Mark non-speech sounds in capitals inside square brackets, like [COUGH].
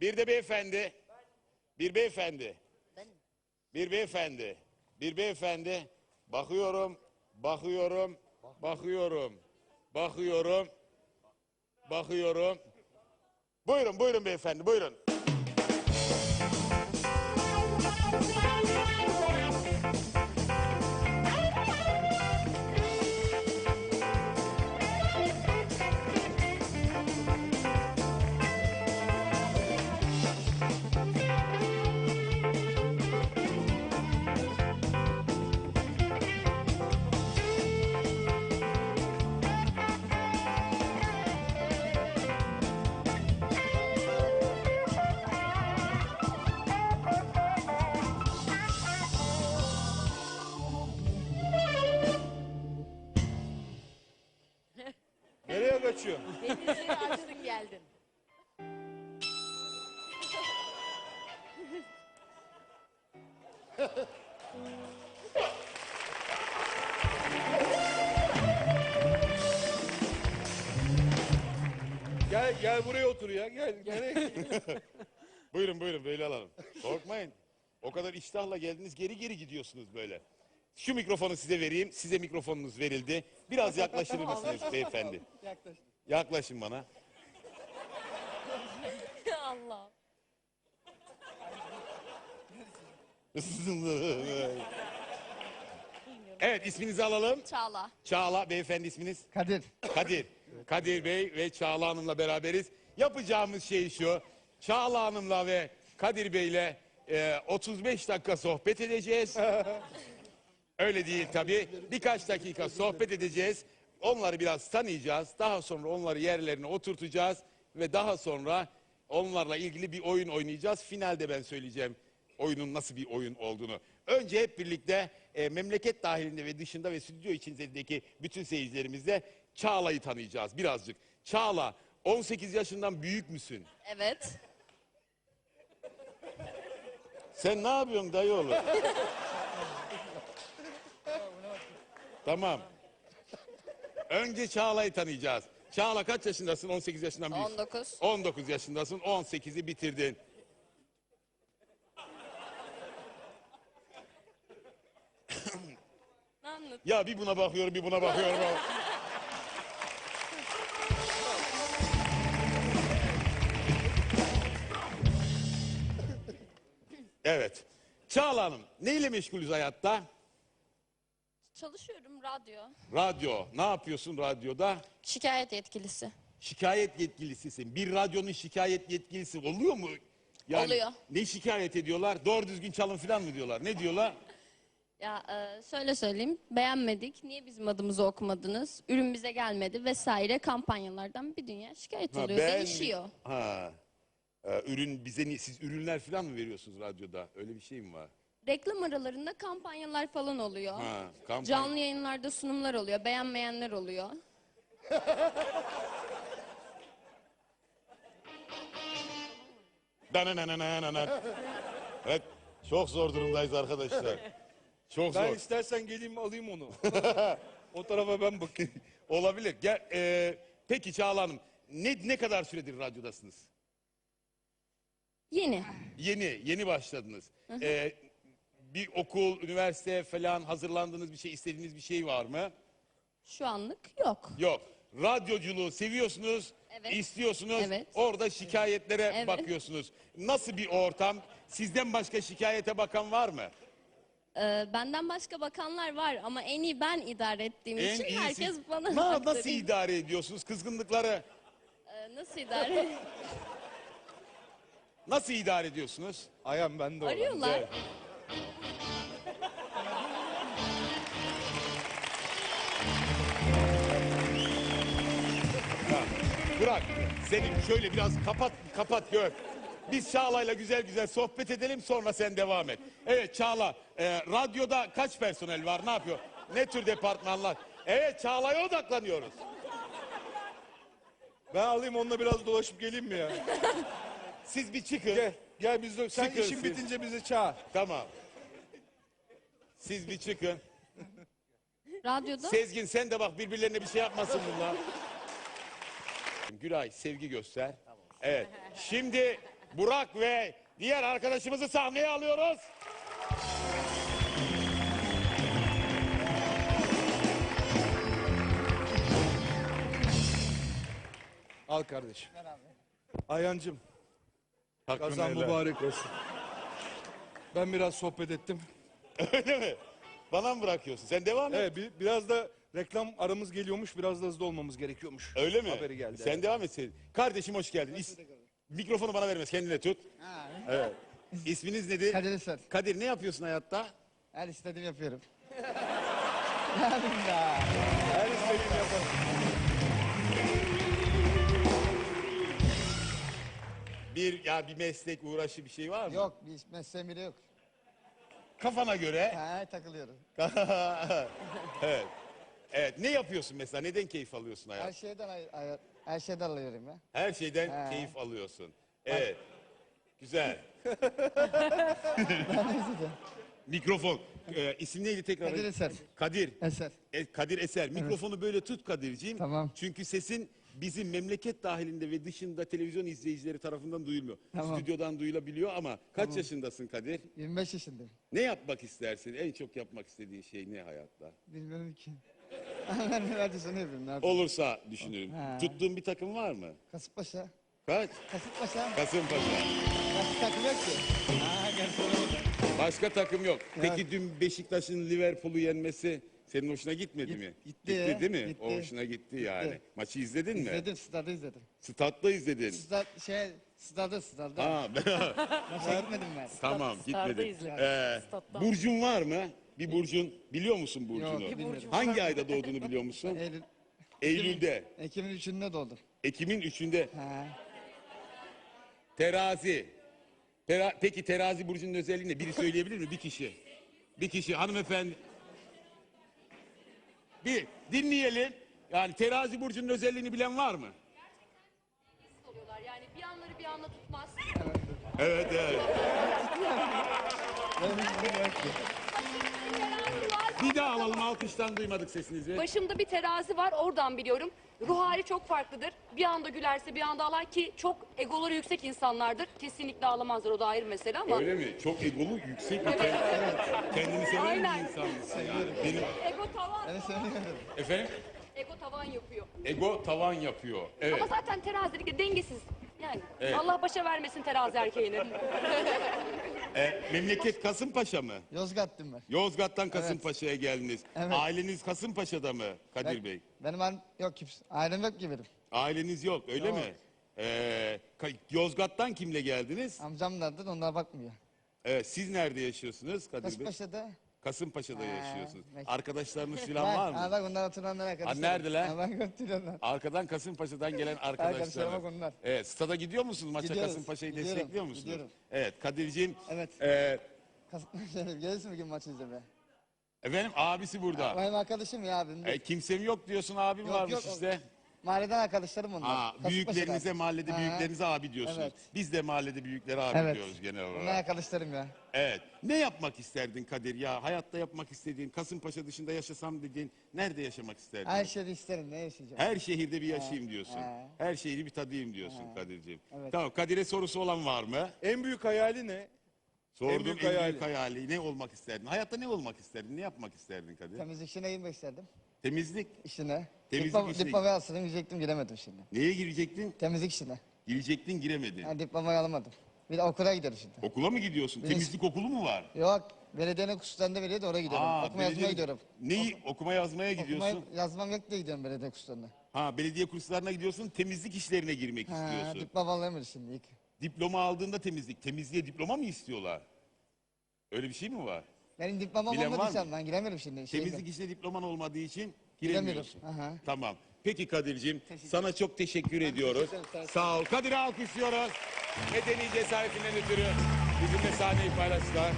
Bir de beyefendi. Bir beyefendi. Bir beyefendi. Bir beyefendi. Bakıyorum, bakıyorum, bakıyorum, bakıyorum, bakıyorum. Buyurun, buyurun beyefendi, buyurun. Kaçıyorsun? Denizi açtın geldin. Gel gel buraya otur ya. Gel. Nereye? [LAUGHS] Buyurun buyurun böyle alalım. Korkmayın. O kadar iştahla geldiniz geri geri gidiyorsunuz böyle. Şu mikrofonu size vereyim. Size mikrofonunuz verildi. Biraz yaklaşır mısınız beyefendi? Yaklaş. Yaklaşın bana. [LAUGHS] Allah. [LAUGHS] evet isminizi alalım. Çağla. Çağla beyefendi isminiz? Kadir. Kadir. Kadir Bey ve Çağla Hanım'la beraberiz. Yapacağımız şey şu. Çağla Hanım'la ve Kadir Bey'le e, 35 dakika sohbet edeceğiz. [LAUGHS] Öyle değil tabii. Birkaç dakika sohbet edeceğiz. Onları biraz tanıyacağız. Daha sonra onları yerlerine oturtacağız. Ve daha sonra onlarla ilgili bir oyun oynayacağız. Finalde ben söyleyeceğim oyunun nasıl bir oyun olduğunu. Önce hep birlikte e, memleket dahilinde ve dışında ve stüdyo içindeki bütün seyircilerimizle Çağla'yı tanıyacağız birazcık. Çağla 18 yaşından büyük müsün? Evet. Sen ne yapıyorsun dayıoğlu? [LAUGHS] tamam. Önce Çağla'yı tanıyacağız. Çağla kaç yaşındasın? 18 yaşından büyük. 19. 19 yaşındasın. 18'i bitirdin. Ya bir buna bakıyorum, bir buna bakıyorum. evet. Çağla Hanım, neyle meşgulüz hayatta? Çalışıyorum radyo. Radyo. Ne yapıyorsun radyoda? Şikayet yetkilisi. Şikayet yetkilisisin. Bir radyonun şikayet yetkilisi oluyor mu? Oluyor. Ne şikayet ediyorlar? Doğru düzgün çalın falan mı diyorlar? Ne diyorlar? [LAUGHS] Ya e, şöyle söyleyeyim. Beğenmedik. Niye bizim adımızı okumadınız? Ürün bize gelmedi vesaire kampanyalardan bir dünya şikayet Ha, oluyor. beğenmi- Değişiyor. Ha. Ee, ürün bize ni- siz ürünler falan mı veriyorsunuz radyoda? Öyle bir şey mi var? Reklam aralarında kampanyalar falan oluyor. Ha, kampanya. Canlı yayınlarda sunumlar oluyor. Beğenmeyenler oluyor. Danananananan. Evet, çok zor durumdayız arkadaşlar. Çok Ben zor. istersen geleyim alayım onu. [LAUGHS] o tarafa ben bakayım. Olabilir. Gel, e, peki Çağla Hanım, ne, ne kadar süredir radyodasınız? Yeni. Yeni, yeni başladınız. E, bir okul, üniversite falan hazırlandığınız bir şey, istediğiniz bir şey var mı? Şu anlık yok. Yok. Radyoculuğu seviyorsunuz, Evet. istiyorsunuz. Evet. Orada şikayetlere Evet. bakıyorsunuz. Nasıl bir ortam? Sizden başka şikayete bakan var mı? Ee, benden başka bakanlar var ama en iyi ben idare ettiğim En için iyisi- herkes bana Na- aktarıyor. nasıl idare ediyorsunuz kızgınlıkları? Ee, nasıl idare? Nasıl idare ediyorsunuz? Ayağım bende olan. Arıyorlar. Bırak. Senin şöyle biraz kapat kapat gör. Biz Çağla'yla güzel güzel sohbet edelim sonra sen devam et. Evet Çağla, e, radyoda kaç personel var? Ne yapıyor? Ne tür departmanlar? Evet Çağla'ya odaklanıyoruz. Ben alayım onunla biraz dolaşıp geleyim mi ya? Siz bir çıkın. Gel. Gel biz de, sen Çıkın işin siz. bitince bizi çağır. Tamam. Siz bir çıkın. Radyoda Sezgin sen de bak birbirlerine bir şey yapmasın bunlar. Güray sevgi göster. Evet. Şimdi Burak ve diğer arkadaşımızı sahneye alıyoruz. Al kardeşim. Ayhancığım Hakkını kazan helal. mübarek olsun. Ben biraz sohbet ettim. [LAUGHS] Öyle mi? Bana mı bırakıyorsun? Sen devam et. Evet bir, biraz da reklam aramız geliyormuş. Biraz da hızlı olmamız gerekiyormuş. Öyle mi? Haberi geldi. Sen devam et sen. Kardeşim hoş geldin. İs- Mikrofonu bana vermez. Kendine tut. Evet. İsminiz nedir? Kadir Eser. Kadir ne yapıyorsun hayatta? Her istediğimi yapıyorum. [LAUGHS] Yardım ya. Her istediğini yaparım. Bir ya bir meslek uğraşı bir şey var mı? Yok bir iş mesleğim bile yok. Kafana göre. Ha, takılıyorum. [LAUGHS] evet. Evet. Ne yapıyorsun mesela? Neden keyif alıyorsun Her hayat? şeyden ay- ay- her şeyden alıyorum ya. Her şeyden Ha. keyif alıyorsun. Evet. Güzel. [LAUGHS] [LAUGHS] Mikrofon. Ee, isim neydi tekrar? Kadir Eser. Kadir. Eser. E, Kadir Eser. Mikrofonu böyle tut Kadir'ciğim. Tamam. Çünkü sesin bizim memleket dahilinde ve dışında televizyon izleyicileri tarafından duyulmuyor. Tamam. Stüdyodan duyulabiliyor ama kaç yaşındasın Kadir? 25 yaşındayım. Ne yapmak istersin? En çok yapmak istediğin şey ne hayatta? Bilmiyorum ki. [LAUGHS] ben ne yapayım ne yapayım. Olursa düşünürüm. Ha. Tuttuğun bir takım var mı? Kasımpaşa. Kaç? Kasımpaşa. Kasımpaşa. Başka takım yok ki. Ha, öyle. Başka takım yok. Peki dün Beşiktaş'ın Liverpool'u yenmesi senin hoşuna gitmedi Git- mi? gitti. değil mi? Gitti. O hoşuna gitti yani. Maçı izledin mi? İzledim, stadı izledim. Statta izledin. Stad, şey, stadı, stadı. Ha, [LAUGHS] Maça gitmedim ben. tamam Star'da gitmedin. izledim. Ee, Statta. burcun var mı? Bir burcun biliyor musun burcunu? Yok, bilmiyorum. Hangi ayda doğduğunu biliyor musun? [LAUGHS] Eylül, Eylül'de. Ekim'in 3'ünde doğdum. Ekim'in 3'ünde. Ha. Terazi. Tera- Peki terazi burcunun özelliği ne? Biri söyleyebilir mi? Bir kişi. Bir kişi hanımefendi. Bir dinleyelim. Yani terazi burcunun özelliğini bilen var mı? oluyorlar. Yani bir anları bir anda tutmaz. Evet evet. Bir daha alalım alkıştan duymadık sesinizi. Başımda bir terazi var oradan biliyorum. Ruh hali çok farklıdır. Bir anda gülerse bir anda ağlar ki çok egoları yüksek insanlardır. Kesinlikle ağlamazlar o da ayrı mesele ama. Öyle mi? Çok egolu, yüksek bir kend- kendini seven bir insan mısın yani? Benim Ego tavan, efendim ego tavan yapıyor. ego tavan yapıyor. Evet. Ama zaten terazilik de dengesiz. Yani Evet. Allah başa vermesin terazi erkeğini. [LAUGHS] E, memleket Kasımpaşa mı? Yozgat'tım ben. Yozgat'tan Kasımpaşa'ya geldiniz. Evet. Aileniz Kasımpaşa'da mı Kadir Ben- Bey? Benim ailem yok kimse. Ailem yok ki benim. Aileniz yok öyle Yok. mi? Ka- Yozgat'tan kimle geldiniz? Amcam nerede onlar bakmıyor. Evet, siz nerede yaşıyorsunuz Kadir Bey? Kasımpaşa'da. Kasımpaşa'da [LAUGHS] Ha, yaşıyorsunuz. belki. Arkadaşlarınız falan var Ha mı? bak onlar oturanlar arkadaşlar. neredeler? Ha bak oturanlar. Arkadan Kasımpaşa'dan gelen Arkadaşlar arkadaşlar. bak onlar. Evet, stada gidiyor musunuz? Maça Gidiyoruz, Kasımpaşa'yı gidiyorum, destekliyor musunuz? gidiyorum. Evet, Kadir'ciğim. Evet. e, Kasımpaşa'da [LAUGHS] gelirsin bir gün maçı izlemeye. efendim abisi burada. Benim arkadaşım ya abim. E, kimsem yok diyorsun abim Yok, varmış yok, işte. Mahalleden arkadaşlarım onlar. Aa, Kasımpaşa'da. büyüklerinize mahallede Ha, büyüklerinize abi diyorsunuz. Evet. Biz de mahallede büyüklere abi Evet. diyoruz genel Onlar olarak. arkadaşlarım ya. Evet. Ne yapmak isterdin Kadir ya? Hayatta yapmak istediğin, Kasımpaşa dışında yaşasam dediğin, nerede yaşamak isterdin? Her şeyi isterim. Ne yaşayacağım? Her şehirde bir yaşayayım diyorsun. ha. Her şehri bir tadayım diyorsun Kadir'ciğim. Evet. Tamam Kadir'e sorusu olan var mı? En büyük hayali ne? Sordum en büyük büyük, hayali. hayali. Ne olmak isterdin? Hayatta ne olmak isterdin? Ne yapmak isterdin Kadir? Temizlik işine girmek isterdim. Temizlik. İşine. Temizlik Diploma, işine- diplomayı alsaydım girecektim giremedim şimdi. Neye girecektin? Temizlik işine. Girecektin giremedin. Yani diplomayı alamadım. Bir de okula gidiyorum şimdi. Okula mı gidiyorsun? Benim- Temizlik okulu mu var? Yok. Belediyenin kurslarında veriyor da oraya gidiyorum. Okuma yazmaya belediye- gidiyorum. Neyi? Okuma yazmaya gidiyorsun. Okuma yazmam yok diye gidiyorum belediye kurslarına. Ha belediye kurslarına gidiyorsun. Temizlik işlerine girmek Ha, istiyorsun. diploma alamıyoruz şimdi ilk. Diploma aldığında temizlik. Temizliğe diploma mı istiyorlar? Öyle bir şey mi var? Benim diplomam Bilen var mı? için ben giremiyorum şimdi. şeyde. Temizlik işine diploman olmadığı için Giremiyorum. Aha. Tamam. Peki Kadir'cim sana çok teşekkür ediyoruz. teşekkür ederim. Sağ ol. Kadir'i alkışlıyoruz. Medeni cesaretinden ötürü bizimle sahneyi paylaştılar.